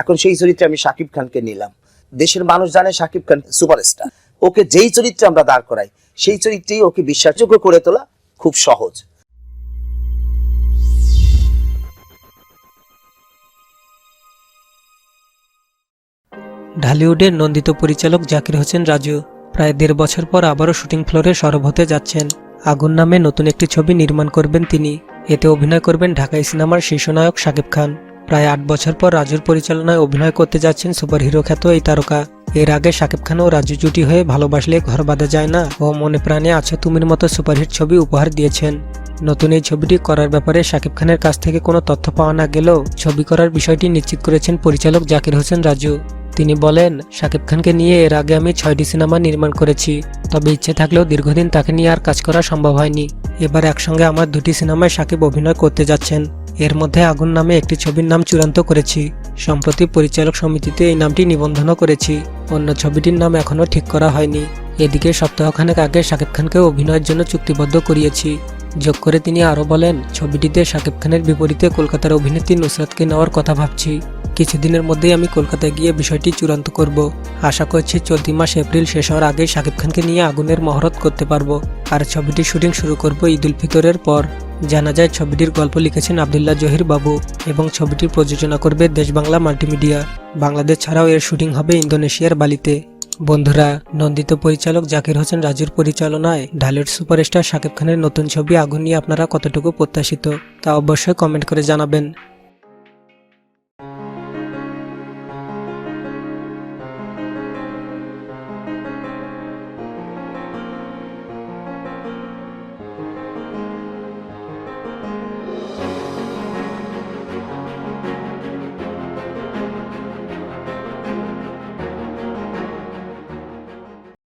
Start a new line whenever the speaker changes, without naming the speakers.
এখন সেই চরিত্রে আমি শাকিব খানকে নিলাম। দেশের মানুষ জানে শাকিব খান সুপারস্টার। ওকে যেই চরিত্রে আমরা দাঁড় করাই, সেই চরিত্রেই ওকে বিশ্বাসযোগ্য করে তোলা খুব সহজ।
ঢালিউডের নন্দিত পরিচালক জাকির হোসেন রাজু প্রায় দেড় বছর পর আবারও শুটিং ফ্লোরে সরব হতে যাচ্ছেন। আগুন নামে নতুন একটি ছবি নির্মাণ করবেন তিনি। এতে অভিনয় করবেন ঢাকাই সিনেমার শীর্ষনায়ক শাকিব খান। প্রায় আট বছর পর রাজুর পরিচালনায় অভিনয় করতে যাচ্ছেন সুপারহিরো খ্যাত এই তারকা। এর আগে শাকিব খান ও রাজু জুটি হয়ে ভালোবাসলে ঘর বাঁধা যায় না ও মনে প্রাণে আছো তুমির মতো সুপারহিট ছবি উপহার দিয়েছেন। নতুন এই ছবিটি করার ব্যাপারে শাকিব খানের কাছ থেকে কোনো তথ্য পাওয়া না গেলেও ছবি করার বিষয়টি নিশ্চিত করেছেন পরিচালক জাকির হোসেন রাজু। তিনি বলেন, শাকিব খানকে নিয়ে এর আগে আমি ছয়টি সিনেমা নির্মাণ করেছি, তবে ইচ্ছে থাকলেও দীর্ঘদিন তাকে নিয়ে আর কাজ করা সম্ভব হয়নি। এবার একসঙ্গে আমার দুটি সিনেমায় শাকিব অভিনয় করতে যাচ্ছেন। এর মধ্যে আগুন নামে একটি ছবির নাম চূড়ান্ত করেছি। সম্প্রতি পরিচালক সমিতিতে এই নামটি নিবন্ধনও করেছি। অন্য ছবিটির নাম এখনও ঠিক করা হয়নি। এদিকে সপ্তাহখানেক আগে শাকিব খানকে অভিনয়ের জন্য চুক্তিবদ্ধ করিয়েছি। যোগ করে তিনি আরও বলেন, ছবিটিতে শাকিব খানের বিপরীতে কলকাতার অভিনেত্রী নুসরাতকে নেওয়ার কথা ভাবছি। কিছুদিনের মধ্যেই আমি কলকাতায় গিয়ে বিষয়টি চূড়ান্ত করব। আশা করছি চলতি মাস এপ্রিল শেষ হওয়ার আগে শাকিব খানকে নিয়ে আগুনের মহরত করতে পারব। আর ছবিটির শুটিং শুরু করব ঈদ উল ফিতরের পর। জানা যায় ছবিটির গল্প লিখেছেন আবদুল্লাহ জহির বাবু এবং ছবিটি প্রযোজনা করবে দেশ বাংলা মাল্টিমিডিয়া। বাংলাদেশ ছাড়াও এর শুটিং হবে ইন্দোনেশিয়ার বালিতে। বন্ধুরা, নন্দিত পরিচালক জাকির হোসেন রাজুর পরিচালনায় ঢালের সুপারস্টার শাকিব খানের নতুন ছবি আগুন নিয়ে আপনারা কতটুকু প্রত্যাশিত তা অবশ্যই কমেন্ট করে জানাবেন।